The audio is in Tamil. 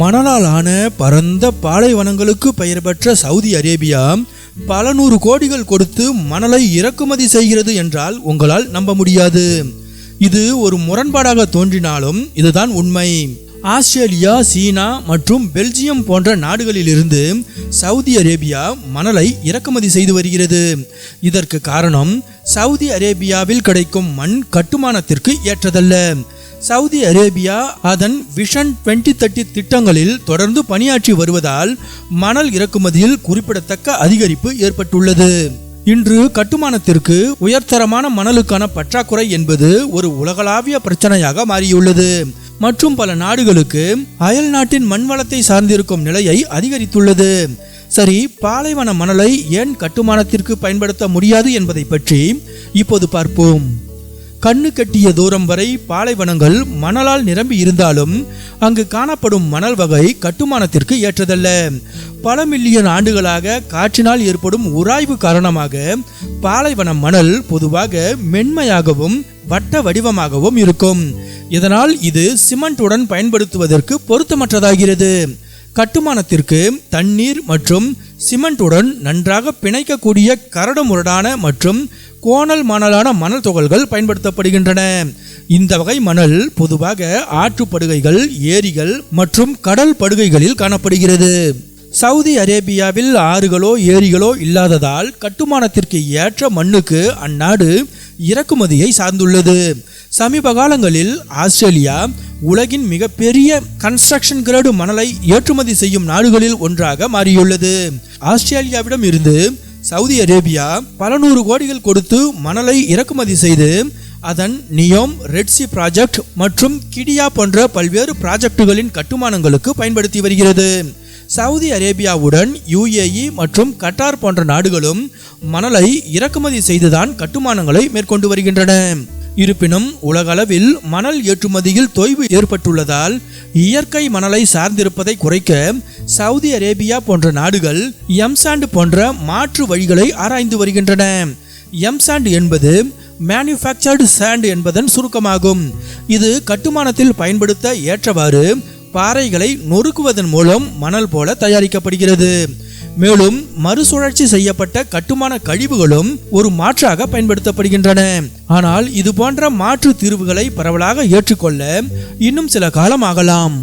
மணலால் ஆன பரந்த பாலைவனங்களுக்கு பெயர் பெற்ற சவுதி அரேபியா பல நூறு கோடிகள் கொடுத்து மணலை இறக்குமதி செய்கிறது என்றால் உங்களால் நம்ப முடியாது. இது ஒரு முரண்பாடாக தோன்றினாலும் இதுதான் உண்மை. ஆஸ்திரேலியா சீனா மற்றும் பெல்ஜியம் போன்ற நாடுகளிலிருந்து சவுதி அரேபியா மணலை இறக்குமதி செய்து வருகிறது. இதற்கு காரணம் சவுதி அரேபியாவில் கிடைக்கும் மண் கட்டுமானத்திற்கு ஏற்றதல்ல. சவுதி அரேபியா அதன் விஷன் 2030 தேர்ட்டி திட்டங்களில் தொடர்ந்து பணியாற்றி வருவதால் மணல் இறக்குமதியில் குறிப்பிடத்தக்க அதிகரிப்பு ஏற்பட்டுள்ளது. இன்று கட்டுமானத்திற்கு உயர்தரமான மணலுக்கான பற்றாக்குறை என்பது ஒரு உலகளாவிய பிரச்சனையாக மாறியுள்ளது. மற்றும் பல நாடுகளுக்கு அயல் நாட்டின் மண் வளத்தை சார்ந்திருக்கும் நிலையை அதிகரித்துள்ளது. சரி பாலைவன மணலை ஏன் கட்டுமானத்திற்கு பயன்படுத்த முடியாது என்பதை பற்றி இப்போது பார்ப்போம். கண்ணு கட்டிய தூரம் வரை பாலைவனங்கள் மணலால் நிரம்பி இருந்தாலும் அங்கு காணப்படும் மணல் வகை கட்டுமானத்திற்கு ஏற்றதல்ல. பல மில்லியன் ஆண்டுகளாக காற்றினால் ஏற்படும் உராய்வு காரணமாக பாலைவன மணல் பொதுவாக மென்மையாகவும் வட்ட வடிவமாகவும் இருக்கும். இதனால் இது சிமெண்ட்டுடன் பயன்படுத்துவதற்கு பொருத்தமற்றதாகிறது. கட்டுமானத்திற்கு தண்ணீர் மற்றும் சிமெண்ட்டுடன் நன்றாக பிணைக்கக்கூடிய கரடுமுரடான மற்றும் கோணல் மணலான மணல் துகள்கள் பயன்படுத்தப்படுகின்றன. இந்த வகை மணல் பொதுவாக ஆற்றுப்படுகைகள் ஏரிகள் மற்றும் கடல் படுகைகளில் காணப்படுகிறது. சவுதி அரேபியாவில் ஆறுகளோ ஏரிகளோ இல்லாததால் கட்டுமானத்திற்கு ஏற்ற மண்ணுக்கு அந்நாடு இறக்குமதியை சார்ந்துள்ளது. சமீப காலங்களில் ஆஸ்திரேலியா உலகின் மிகப்பெரிய கன்ஸ்ட்ரக்ஷன் கிரேடு மணலை ஏற்றுமதி செய்யும் நாடுகளில் ஒன்றாக மாறியுள்ளது. ஆஸ்திரேலியாவிடம் இருந்து சவுதி அரேபியா பல நூறு கோடிகள் கொடுத்து மணலை இறக்குமதி செய்து அதன் நியோம் ரெட்சி ப்ராஜெக்ட் மற்றும் கிடியா போன்ற பல்வேறு ப்ராஜெக்டுகளின் கட்டுமானங்களுக்கு பயன்படுத்தி வருகிறது. சவுதி அரேபியாவுடன் யுஏஇ மற்றும் கட்டார் போன்ற நாடுகளும் மணலை இறக்குமதி செய்துதான் கட்டுமானங்களை மேற்கொண்டு வருகின்றன. இருப்பினும் உலகளவில் மணல் ஏற்றுமதியில் தொய்வு ஏற்பட்டுள்ளதால் இயற்கை மணலை சார்ந்திருப்பதை குறைக்க சவுதி அரேபியா போன்ற நாடுகள் எம்சாண்ட் போன்ற மாற்று வழிகளை ஆராய்ந்து வருகின்றன. எம்சாண்ட் என்பது மேனுஃபேக்சர்டு சாண்ட் என்பதன் சுருக்கமாகும். இது கட்டுமானத்தில் பயன்படுத்த ஏற்றவாறு பாறைகளை நொறுக்குவதன் மூலம் மணல் போல தயாரிக்கப்படுகிறது. மேலும் மறுசுழற்சி செய்யப்பட்ட கட்டுமான கழிவுகளும் ஒரு மாற்றாக பயன்படுத்தப்படுகின்றன. ஆனால் இது போன்ற மாற்று தீர்வுகளை பரவலாக ஏற்றுக்கொள்ள இன்னும் சில காலம் ஆகலாம்.